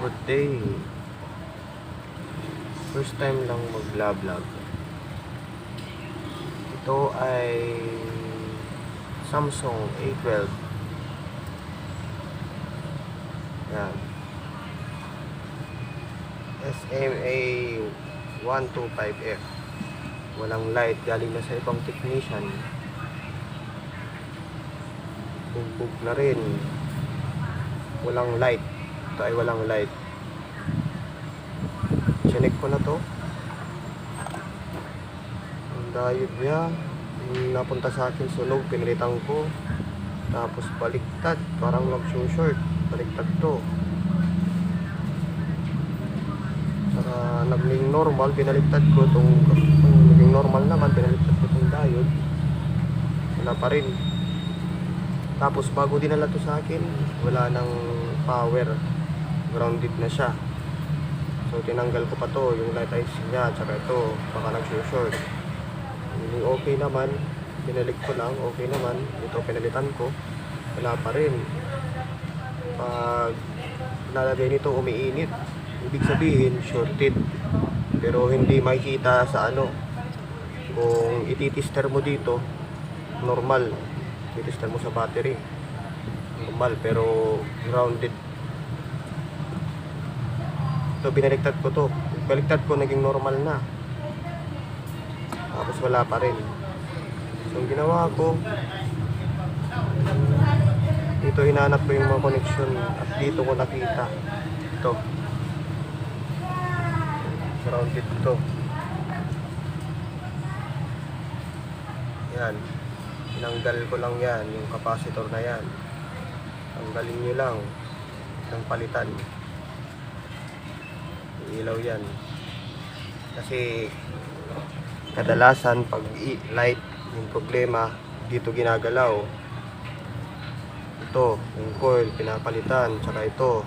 Good day. First time lang mag-vlog. Ito ay Samsung A12. Yan. SMA 125F. Walang light. Galing na sa ibang technician. Bugbog na rin. Walang light. Ito ay walang light. Chinek ko na to. Ang diode niya. Napunta sa akin sunog, pinilitan ko. Tapos baliktad. Parang nag-short. Baliktad to. Saka naging normal, pinaliktad ko itong naging normal naman, pinaliktad ko itong diode. Wala pa rin. Tapos bago dinala to sa akin, wala nang power. Grounded na siya. So tinanggal ko pa to, yung light IC niya, tsaka ito, baka nag-short. Yung okay naman, binalik ko lang, okay naman. Ito pinalitan ko, wala pa rin. Pag lalagay nito umiinit, ibig sabihin shorted. Pero hindi makikita sa ano, kung ititister mo dito, normal. Ititister mo sa battery. Normal, pero grounded ito binaliktad ko to. Baliktad ko naging normal na. Tapos wala pa rin. So ginawa ko dito hinanap ko yung mga connection at dito ko nakita. Ito. Grounded to. Yan. Tinanggal ko lang yan yung capacitor na yan. Tanggalin nyo lang. Ng palitan ilaw yan. Kasi kadalasan pag light yung problema dito ginagalaw. Ito yung coil pinapalitan tsaka ito.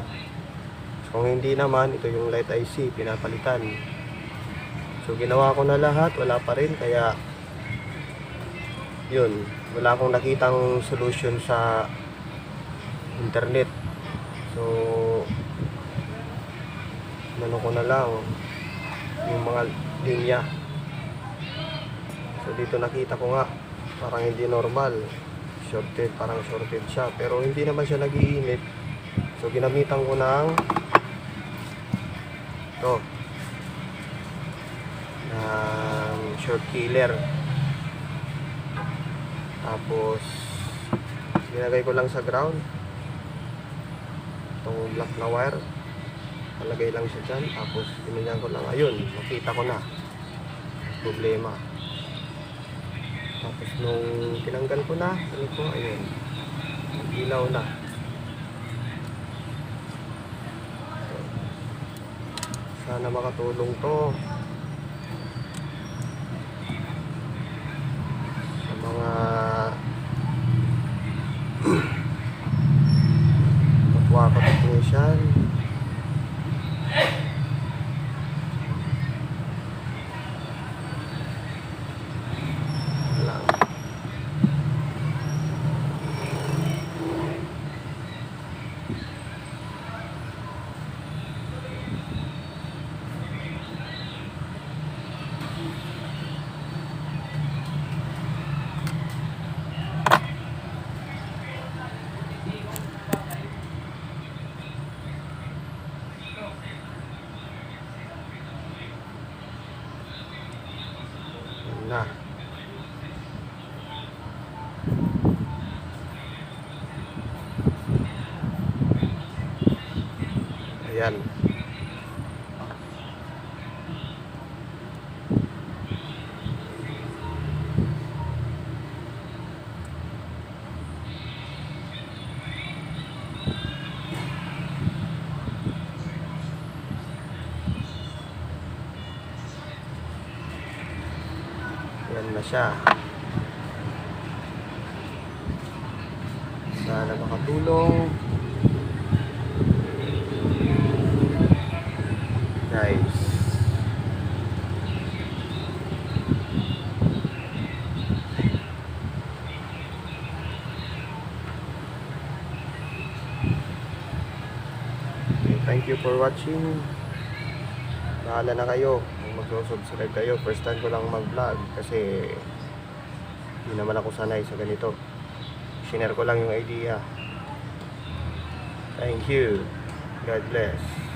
Kung hindi naman ito yung light IC pinapalitan. So ginawa ko na lahat wala pa rin kaya yun wala akong nakitang solution sa internet. So ano ko na lang yung mga linya. So dito nakita ko nga parang hindi normal. Shorted parang shorted siya. Pero hindi naman siya nagiinit. So ginamitan ko ng to ng short killer. Tapos nilagay ko lang sa ground. Itong black na wire Palagay lang siya dyan. Tapos, pinunyan ko lang. Ayun, nakita ko na. Problema. Tapos, nung tinanggal ko na, ano ko, ayun. Ilaw na. Sana makatulong to. Sa mga kapwa ko technician. lang. Yun na. Ayan. Ayan na siya. Sana makatulong. Guys. thank you for watching. Bahala na kayo kung mag-subscribe kayo. First time ko lang mag-vlog kasi hindi naman ako sanay sa ganito. Share ko lang yung idea. Thank you. God bless.